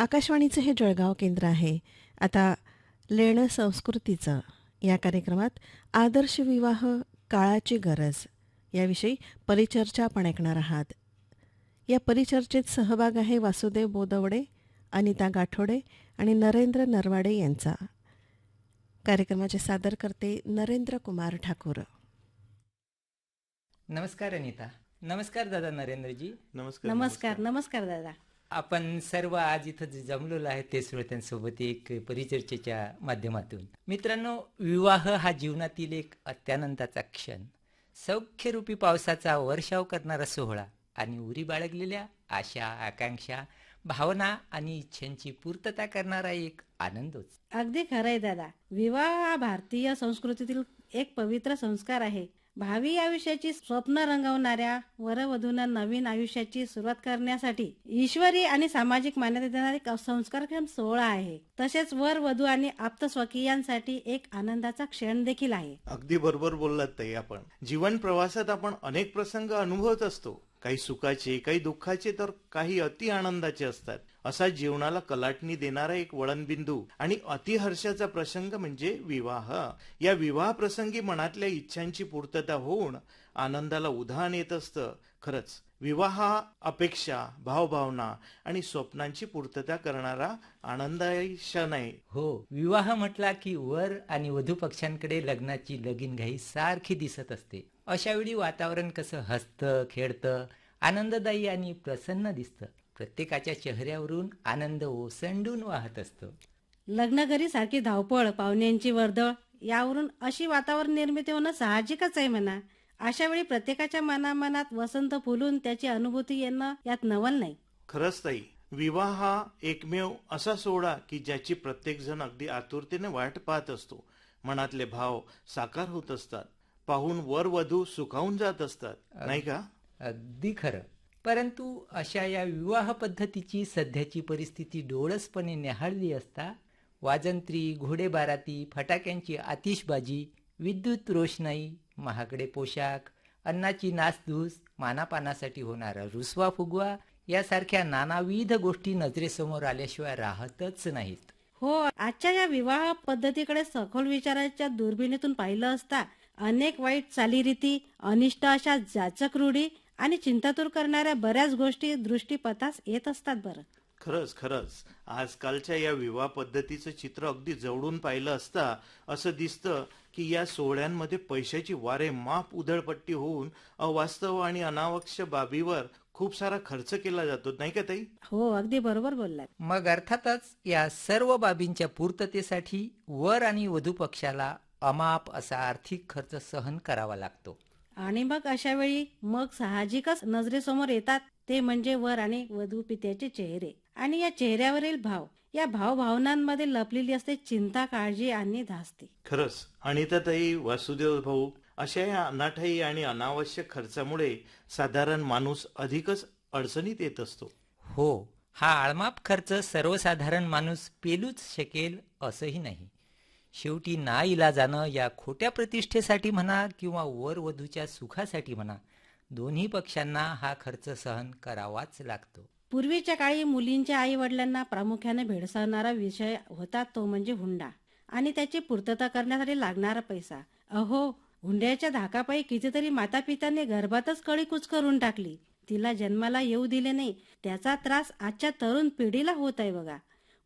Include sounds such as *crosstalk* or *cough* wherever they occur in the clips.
आकाशवाणीचं हे जळगाव केंद्र आहे. आता लेणं संस्कृतीचं. या कार्यक्रमात आदर्श विवाह काळाची गरज याविषयी परिचर्चा आपण ऐकणार आहात. या परिचर्चेत सहभाग आहे वासुदेव बोदवडे अनिता गाठोडे आणि नरेंद्र नरवाडे यांचा. कार्यक्रमाचे सादर करते नरेंद्र कुमार ठाकूर. नमस्कार अनिता. नमस्कार दादा नरेंद्रजी. नमस्कार नमस्कार. नमस्कार दादा. आपण सर्व आज इथं जे जमलेलो आहे ते श्रोत्यांसोबत एक परिचर्चेच्या माध्यमातून. मित्रांनो विवाह हा जीवनातील एक अत्यानंदाचा क्षण. सौख्यरूपी पावसाचा वर्षाव करणारा सोहळा आणि उरी बाळगलेल्या आशा आकांक्षा भावना आणि इच्छांची पूर्तता करणारा एक आनंदच अगदी खरंय दादा. विवाह हा भारतीय संस्कृतीतील एक पवित्र संस्कार आहे. भावी आयुष्याची स्वप्न रंगवणाऱ्या वरवधूंना नवीन आयुष्याची सुरुवात करण्यासाठी ईश्वरी आणि सामाजिक मान्यता देणारे संस्कारक्षम सोहळा आहे. तसेच वर वधू आणि आप्त स्वकीयांसाठी एक आनंदाचा क्षण देखील आहे. अगदी बरोबर बोललात ताई आपण. जीवन प्रवासात आपण अनेक प्रसंग अनुभवत असतो. काही सुखाचे काही दुःखाचे तर काही अति आनंदाचे असतात. असा जीवनाला कलाटणी देणारा एक वळणबिंदू आणि अतिहर्षाचा प्रसंग म्हणजे विवाह. या विवाह प्रसंगी मनातल्या इच्छांची पूर्तता होऊन आनंदाला उधाण येत असतं. खरंच विवाह अपेक्षा भावभावना आणि स्वप्नांची पूर्तता करणारा आनंदायी क्षण आहे हो विवाह म्हटला की वर आणि वधू पक्षांकडे लग्नाची लगीनघाई सारखी दिसत असते. अशा वेळी वातावरण कसं हसतं खेळतं आनंददायी आणि प्रसन्न दिसतं. प्रत्येकाच्या चेहऱ्यावरून आनंद ओसंडून वाहत असतो. लग्नघरी सारखी धावपळ पाहुण्यांची वर्दळ यावरून अशी वातावरण निर्मिती होणं साहजिकच आहे म्हणा. अशा वेळी प्रत्येकाच्या मनामनात वसंत फुलून त्याची अनुभूती येणं यात नवल नाही. खरंच ताई विवाह हा एकमेव असा सोहळा की ज्याची प्रत्येक जण अगदी आतुरतेने वाट पाहत असतो. मनातले भाव साकार होत असतात. पाहून वर वधू सुखावून जात असतात. नाही का? अगदी खरं. परंतु अशा या विवाह पद्धतीची सध्याची परिस्थिती डोळसपणे न्याहाळली असता वाजंत्री घोडेबाराती फटाक्यांची आतिषबाजी विद्युत रोषणाई महागडे पोशाख अन्नाची नासधूस मानापानासाठी होणारा रुसवा फुगवा यासारख्या नानाविध गोष्टी नजरेसमोर आल्याशिवाय राहतच नाहीत. हो आजच्या या विवाह पद्धतीकडे सखोल विचाराच्या दुर्बिणीतून पाहिलं असता अनेक वाईट चालीरीती अनिष्ट अशा जाचक रूढी आणि चिंतातूर करणाऱ्या बऱ्याच गोष्टी दृष्टीपथास येत असतात बरं. खरंच खरंच. आजकालच्या या विवाह पद्धतीचं चित्र अगदी जवळून पाहिलं असता असं दिसतं की या सोहळ्यांमध्ये पैशाची वारे माप उधळपट्टी होऊन अवास्तव आणि अनावश्यक बाबीवर खूप सारा खर्च केला जातो नाही का ताई? हो अगदी बरोबर बोललात. मग अर्थातच या सर्व बाबींच्या पूर्ततेसाठी वर आणि वधू पक्षाला अमाप असा आर्थिक खर्च सहन करावा लागतो. आणि मग अशा वेळी मग साहजिकच नजरेसमोर येतात. ते म्हणजे वर आणि वधू पित्याचे चेहरे. आणि या चेहऱ्यावरील भाव या भावभावनांमध्ये लपलेली असते चिंता काळजी आणि धास्ती. खरंच अनिताताई वासुदेव भाऊ अशा या अनाठाई आणि अनावश्यक खर्चामुळे साधारण माणूस अधिकच अडचणीत येत असतो. हो हा आळमाप खर्च सर्वसाधारण माणूस पेलूच शकेल असंही नाही. शेवटी ना इलाजानं या खोट्या प्रतिष्ठेसाठी म्हणा किंवा वरवधूच्या सुखासाठी म्हणा दोन्ही पक्षांना हा खर्च सहन करावाच लागतो. पूर्वीच्या काळी मुलींच्या आई वडिलांना प्रामुख्याने भेडसावणारा विषय होता तो म्हणजे हुंडा. आणि त्याची पूर्तता करण्यासाठी लागणारा पैसा. अहो हुंड्याच्या धाकापायी कितीतरी माता पित्याने गर्भातच कळीकूच करून टाकली. तिला जन्माला येऊ दिले नाही. त्याचा त्रास आजच्या तरुण पिढीला होत आहे बघा.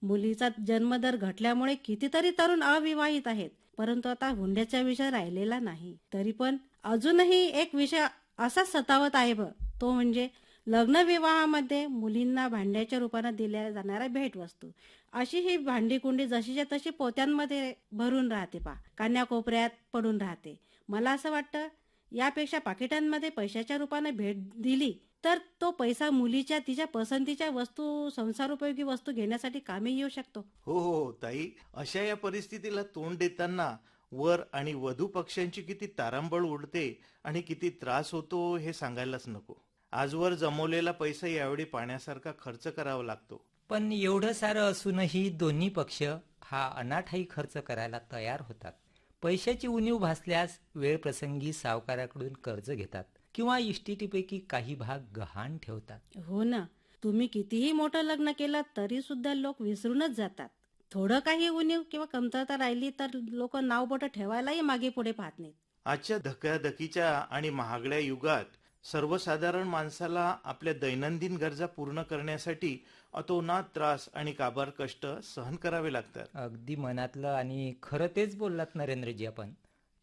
मुलीचा जन्मदर घटल्यामुळे कितीतरी तरुण अविवाहित आहेत परंतु आता हुंड्याचा विषय राहिलेला नाही. तरी पण अजूनही एक विषय असा सतावत आहे ब तो म्हणजे लग्न विवाहामध्ये मुलींना भांड्याच्या रूपानं दिल्या जाणाऱ्या भेटवस्तू. अशी ही भांडीकुंडी जशीच्या तशी पोत्यांमध्ये भरून राहते पा कान्याकोपऱ्यात पडून राहते. मला असं वाटतं यापेक्षा पाकिटांमध्ये पैशाच्या रूपाने भेट दिली तर तो पैसा मुलीच्या तिच्या पसंतीच्या वस्तू संसारोपयोगी वस्तू घेण्यासाठी कामी येऊ शकतो. हो हो हो, ताई. अशा या परिस्थितीला तोंड देताना वर आणि वधू पक्षांची किती तारांबळ उडते आणि किती त्रास होतो हे सांगायलाच नको. आजवर जमवलेला पैसा यावेळी पाण्यासारखा खर्च करावा लागतो. पण एवढं सारं असूनही दोन्ही पक्ष हा अनाठाई खर्च करायला तयार होतात. पैशाची उणीव भासल्यास वेळ प्रसंगी सावकाराकडून कर्ज घेतात. किंवा इस्टेटीपैकी काही भाग गहाण ठेवतात. हो ना. तुम्ही कितीही मोठं लग्न केलं तरी सुद्धा लोक विसरूनच जातात. थोडं काही उणीव किंवा कमतरता राहिली तर लोक नाव बोट ठेवायलाही मागे पुढे पाहत नाहीत. आजच्या धकाधकीच्या आणि महागड्या युगात सर्वसाधारण माणसाला आपल्या दैनंदिन गरजा पूर्ण करण्यासाठी अतोनात त्रास आणि काबार कष्ट सहन करावे लागतात. अगदी मनातलं आणि खरं तेच बोललात नरेंद्रजी आपण.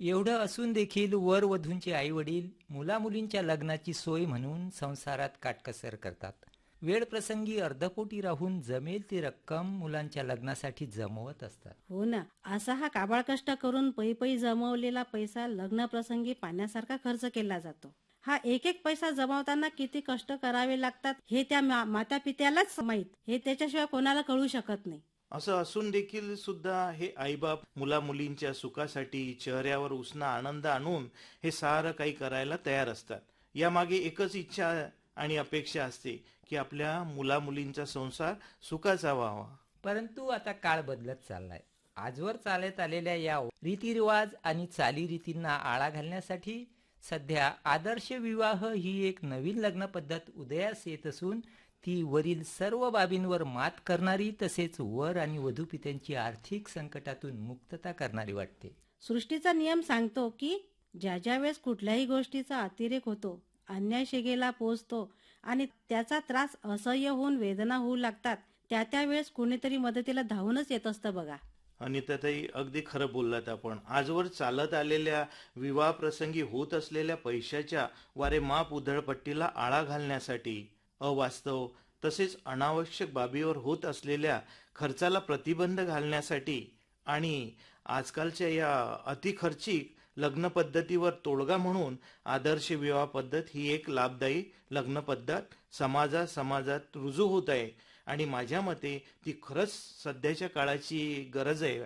एवढं असून देखील वर वधूंचे आई वडील मुलामुलींच्या लग्नाची सोय म्हणून संसारात काटकसर करतात. वेळ प्रसंगी अर्धपोटी राहून जमेल ती रक्कम मुलांच्या लग्नासाठी जमवत असतात. हो ना. असा हा काबाळ कष्ट करून पै पै जमवलेला पैसा लग्न प्रसंगी पाण्यासारखा खर्च केला जातो. हा एक एक पैसा जमवताना किती कष्ट करावे लागतात हे त्या माता पित्यालाच माहीत. हे त्याच्याशिवाय कोणाला कळू शकत नाही. असं असून देखील सुद्धा हे आईबाप मुला मुलींच्या सुखासाठी चेहऱ्यावर उसना आनंद आणून हे सारं काही करायला तयार असतात. यामागे एकच इच्छा आणि अपेक्षा असते की आपल्या मुला मुलींचा संसार सुखाचा व्हावा. परंतु आता काळ बदलत चाललाय. आजवर चालत आलेल्या या रीतिरिवाज आणि चालीरीतींना आळा घालण्यासाठी सध्या आदर्श विवाह ही एक नवीन लग्न पद्धत उदयास येत असून ती वरील सर्व बाबींवर मात करणारी तसेच वर आणि वधू पित्यांची आर्थिक संकटातून मुक्तता करणारी वाटते. सृष्टीचा नियम सांगतो की ज्या ज्या वेळेस कुठल्याही गोष्टीचा अतिरेक होतो अन्याय शिगेला पोचतो आणि त्याचा त्रास असह्य होऊन वेदना होऊ लागतात त्या त्या वेळेस कुणीतरी मदतीला धावूनच येत असतं बघा. आणि त्यातही अगदी खरं बोललात आपण. आजवर चालत आलेल्या विवाह प्रसंगी होत असलेल्या पैशाच्या वारे माप उधळपट्टीला आळा घालण्यासाठी अवास्तव. तसेच अनावश्यक बाबीवर होत असलेल्या खर्चाला प्रतिबंध घालण्यासाठी आणि आजकालच्या या अतिखर्चिक लग्न पद्धतीवर तोडगा म्हणून आदर्श विवाह पद्धत ही एक लाभदायी लग्न पद्धत समाजा समाजात रुजू होत आहे. आणि माझ्या मते ती खरंच सध्याच्या काळाची गरज आहे.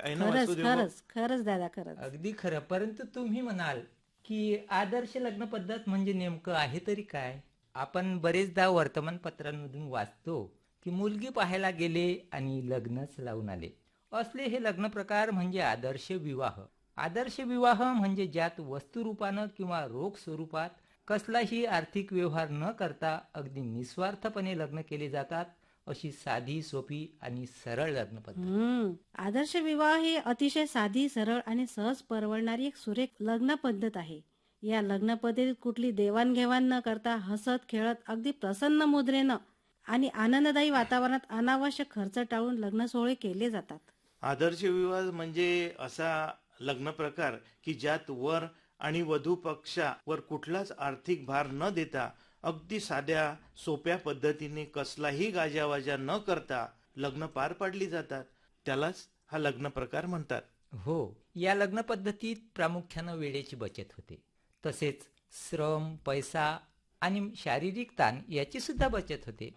खरंच दादा खरंच. अगदी खरं. परंतु तुम्ही म्हणाल की आदर्श लग्न पद्धत म्हणजे नेमकं आहे तरी काय? आपण बरेचदा वर्तमानपत्रांमधून वाचतो की मुलगी पाहायला गेले आणि लग्नच लावून आले. असले हे लग्न प्रकार म्हणजे आदर्श विवाह. आदर्श विवाह म्हणजे ज्यात वस्तुरूपानं किंवा रोख स्वरूपात कसलाही आर्थिक व्यवहार न करता अगदी निस्वार्थपणे लग्न केले जातात अशी साधी सोपी आणि सरळ लग्न पद्धत. आदर्श विवाह ही अतिशय साधी सरळ आणि सहज परवडणारी एक सुरेख लग्न पद्धत आहे. या लग्न पद्धतीत कुठली देवाणघेवाण न करता हसत खेळत अगदी प्रसन्न मुद्रेनं आणि आनंददायी वातावरणात अनावश्यक खर्च टाळून लग्न सोहळे केले जातात. आदर्श विवाह म्हणजे असा लग्न प्रकार की ज्यात वर आणि वधू पक्षावर कुठलाच आर्थिक भार न देता अगदी साध्या सोप्या पद्धतीने कसलाही गाजावाजा न करता लग्न पार पाडली जातात. त्यालाच हा लग्न प्रकार म्हणतात. हो या लग्न पद्धतीत प्रामुख्यानं वेळेची बचत होते. तसेच श्रम पैसा आणि शारीरिक ताण याची सुद्धा बचत होते.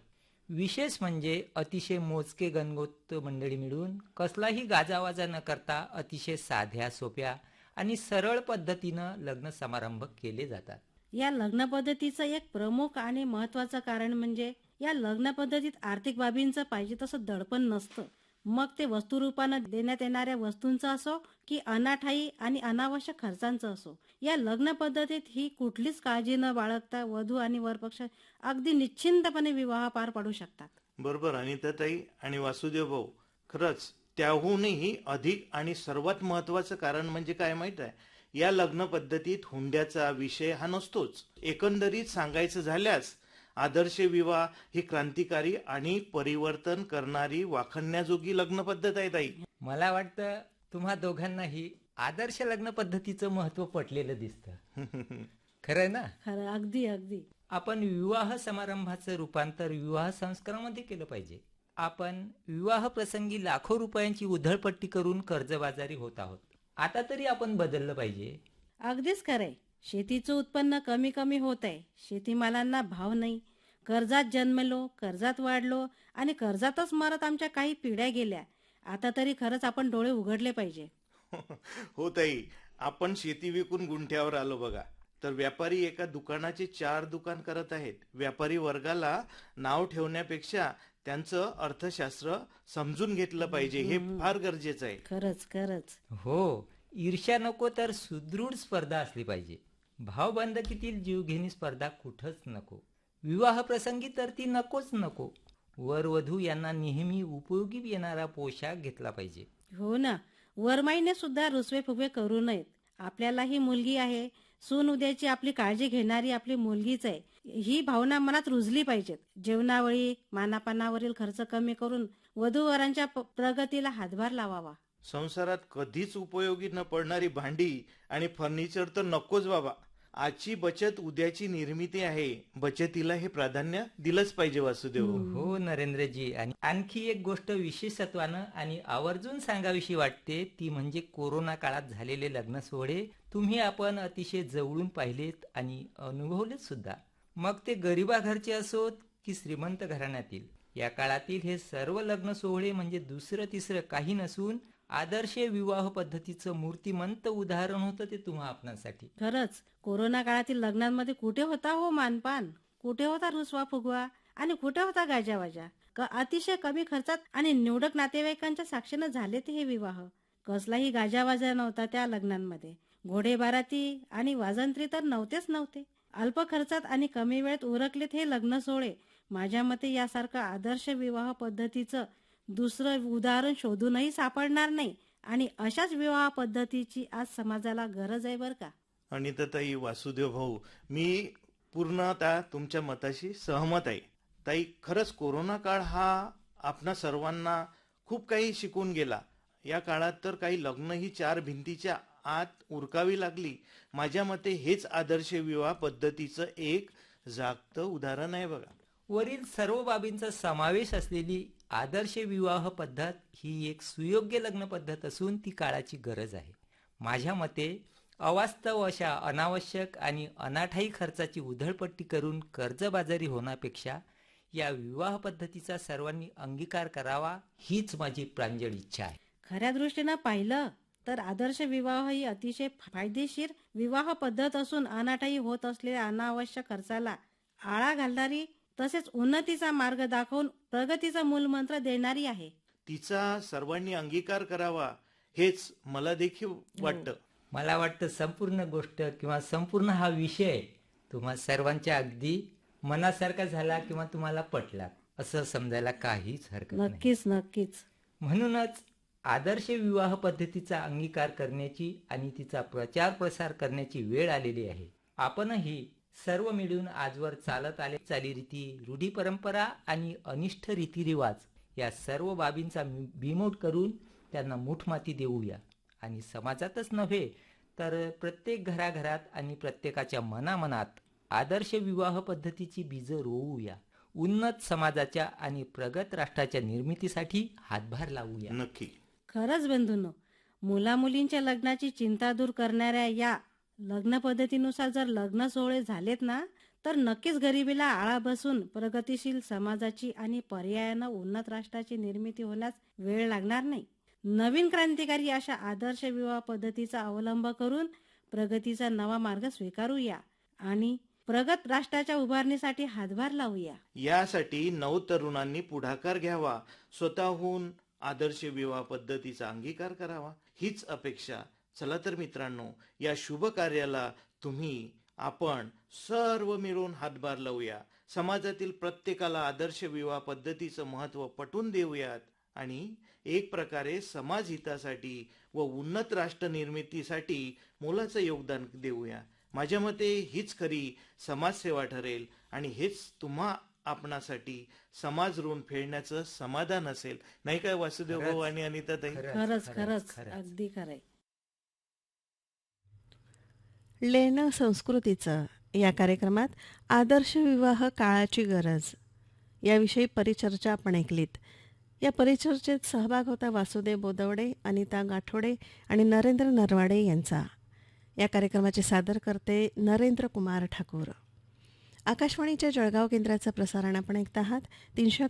विशेष म्हणजे अतिशय मोजके गणगोत मंडळी मिळून कसलाही गाजावाजा न करता अतिशय साध्या सोप्या आणि सरळ पद्धतीनं लग्न समारंभ केले जातात. या लग्न पद्धतीचं एक प्रमुख आणि महत्वाचं कारण म्हणजे या लग्न पद्धतीत आर्थिक बाबींचं पाहिजे तसं दडपण नसतं. मग ते वस्तुरूपानं देण्यात येणाऱ्या वस्तूंचं असो की अनाठाई आणि अनावश्यक खर्चांचं असो या लग्न पद्धतीत ही कुठलीच काळजी न बाळगता वधू आणि वरपक्ष अगदी निश्चिंतपणे विवाह पार पाडू शकतात. बरोबर अनिताताई आणि वासुदेव भाऊ. खरंच त्याहूनही अधिक आणि सर्वात महत्वाचं कारण म्हणजे काय माहीत आहे? या लग्न पद्धतीत हुंड्याचा विषय हा नसतोच. एकंदरीत सांगायचं झाल्यास आदर्श विवाह ही क्रांतिकारी आणि परिवर्तन करणारी वाखण्याजोगी लग्न पद्धत आहे ताई. मला वाटतं तुम्हा दोघांनाही आदर्श लग्न पद्धतीचं महत्त्व पटलेलं दिसतं. *laughs* खरंय ना? खरं अगदी अगदी. आपण विवाह समारंभाचं रूपांतर विवाह संस्कारामध्ये केलं पाहिजे. आपण विवाह प्रसंगी लाखो रुपयांची उधळपट्टी करून कर्जबाजारी होत आहोत. आता तरी आपण बदललं पाहिजे. अगदीच खरंय शेतीचं उत्पन्न कमी कमी होत आहे. शेतीमालांना भाव नाही. कर्जात जन्मलो कर्जात वाढलो आणि कर्जातच मरत आमच्या काही पिढ्या गेल्या. आता तरी खरंच आपण डोळे उघडले पाहिजे. *laughs* हो ताई आपण शेती विकून गुंठ्यावर आलो बघा. तर व्यापारी एका दुकानाचे चार दुकान करत आहेत. व्यापारी वर्गाला नाव ठेवण्यापेक्षा त्यांचं अर्थशास्त्र समजून घेतलं पाहिजे. हे फार गरजेचं आहे. खरंच खरंच. हो. ईर्ष्या नको तर सुदृढ स्पर्धा असली पाहिजे. भावबंधकीतील जीवघेणी स्पर्धा कुठंच नको. विवाह प्रसंगी तर ती नकोच नको. वर वधू यांना नेहमी उपयोगी येणारा पोशाख घेतला पाहिजे. हो ना. वरमाईने सुद्धा रुसवे फुगवे करू नयेत. आपल्यालाही मुलगी आहे. सून उद्याची आपली काळजी घेणारी आपली मुलगीच आहे. ही भावना मनात रुजली पाहिजेत. जेवणावळी मानापानावरील खर्च कमी करून वधूवरांच्या प्रगतीला हातभार लावावा. संसारात कधीच उपयोगी न पडणारी भांडी आणि फर्निचर तर नकोच बाबा. आजची बचत उद्याची निर्मिती आहे. बचतीला हे प्राधान्य दिलंच पाहिजे वासुदेव. हो, हो नरेंद्रजी. आणि आणखी एक गोष्ट विशेषत्वानं आणि आवर्जून सांगावीशी वाटते ती म्हणजे कोरोना काळात झालेले लग्न सोहळे. तुम्ही आपण अतिशय जवळून पाहिलेत आणि अनुभवलेत सुद्धा. मग ते गरिबा घरचे असोत की श्रीमंत घराण्यातील? या काळातील हे सर्व लग्न सोहळे म्हणजे दुसरं तिसरं काही नसून आदर्श विवाह पद्धतीचं मूर्तिमंत उदाहरण होतं ते तुम्हा आपणासाठी. खरंच कोरोना काळातील लग्नांमध्ये कुठे होता हो मानपान? कुठे होता रुसवा फुगवा? आणि कुठे होता गाजावाजा? क अतिशय कमी खर्चात आणि निवडक नातेवाईकांच्या साक्षीनं झाले ते हे विवाह. कसलाही गाजावाजा नव्हता त्या लग्नांमध्ये. घोडे बाराती आणि वाजंत्री तर नव्हतेच नव्हते. अल्प खर्चात आणि कमी वेळेत उरकलेत हे लग्न सोहळे माझ्या मते यासारखं आदर्श विवाह पद्धतीचं दुसरं उदाहरण शोधूनही सापडणार नाही. आणि अशाच विवाह पद्धतीची आज समाजाला गरज आहे बरं का? आणि ताई वासुदेव भाऊ मी पूर्णतः तुमच्या मताशी सहमत आहे. ताई खरंच कोरोना काळ हा आपणा सर्वांना खूप काही शिकून गेला. या काळात तर काही लग्न ही चार भिंतीच्या आत उरकावी लागली. माझ्या मते हेच आदर्श विवाह पद्धतीचं एक जागतं उदाहरण आहे बघा. वरील सर्व बाबींचा समावेश असलेली आदर्श विवाह पद्धत ही एक सुयोग्य लग्न पद्धत असून ती काळाची गरज आहे. माझ्या मते अवास्तव अशा अनावश्यक आणि अनाठाई खर्चाची उधळपट्टी करून कर्जबाजारी होण्यापेक्षा या विवाह पद्धतीचा सर्वांनी अंगीकार करावा हीच माझी प्रांजळ इच्छा आहे. खऱ्या दृष्टीनं पाहिलं तर आदर्श विवाह ही अतिशय फायदेशीर विवाह पद्धत असून अनाठाई होत असलेल्या अनावश्यक खर्चाला आळा घालणारी तसेच उन्नतीचा मार्ग दाखवून प्रगतीचा मूलमंत्र देणारी आहे. तिचा सर्वांनी अंगीकार करावा हेच मला देखील वाटतं. मला वाटतं संपूर्ण गोष्ट किंवा संपूर्ण हा विषय तुम्हा सर्वांच्या अगदी मनासारखा झाला किंवा तुम्हाला पटला असं समजायला काहीच हरकत नाही. नक्कीच नक्कीच. म्हणूनच आदर्श विवाह पद्धतीचा अंगीकार करण्याची आणि तिचा प्रचार प्रसार करण्याची वेळ आलेली आहे. आपणही सर्व मिळून आजवर चालत आले चालीरीती रूढी परंपरा आणि अनिष्ठ रीतिरिवाज. या सर्व बाबींचा मी- बिमोड करून त्यांना मूठमाती देऊया. आणि समाजातच नव्हे तर प्रत्येक घराघरात आणि प्रत्येकाच्या मनामनात आदर्श विवाह पद्धतीची बीजं रोवूया. उन्नत समाजाच्या आणि प्रगत राष्ट्राच्या निर्मितीसाठी हातभार लावूया. नक्की. खरंच बंधूंनो मुलामुलींच्या लग्नाची चिंता दूर करणाऱ्या या लग्न पद्धतीनुसार जर लग्न सोहळे झालेत ना तर नक्कीच गरिबीला आळा बसून प्रगतिशील समाजाची आणि पर्यायानं उन्नत राष्ट्राची निर्मिती होण्यास वेळ लागणार नाही. नवीन क्रांतिकारी अशा आदर्श विवाह पद्धतीचा अवलंब करून प्रगतीचा नवा मार्ग स्वीकारूया आणि प्रगत राष्ट्राच्या उभारणीसाठी हातभार लावूया. यासाठी नवतरुणांनी पुढाकार घ्यावा स्वतःहून आदर्श विवाह पद्धतीचा अंगीकार करावा हीच अपेक्षा चला तर मित्रांनो या शुभ कार्याला तुम्ही आपण सर्व मिळून हातभार लावूया. समाजातील प्रत्येकाला आदर्श विवाह पद्धतीचं महत्त्व पटवून देऊयात. आणि एक प्रकारे समाज हितासाठी व उन्नत राष्ट्र निर्मितीसाठी मोलाचं योगदान देऊया. माझ्या मते हीच खरी समाजसेवा ठरेल आणि हेच तुम्हा आपणासाठी समाज ऋण फेडण्याचं समाधान असेल. नाही काय वासुदेव भाऊ आणि अनिता ताई खरंच. खरंच. अगदी खरंय. लेणं संस्कृतीचं या कार्यक्रमात आदर्श विवाह काळाची गरज याविषयी परिचर्चा आपण ऐकलीत. या परिचर्चेत सहभाग होता वासुदेव बोदवडे अनिता गाठोडे आणि नरेंद्र नरवाडे यांचा. या कार्यक्रमाचे सादर करते नरेंद्र कुमार ठाकूर. आकाशवाणीच्या जळगाव केंद्राचं प्रसारण आपण ऐकत आहात. तीनशे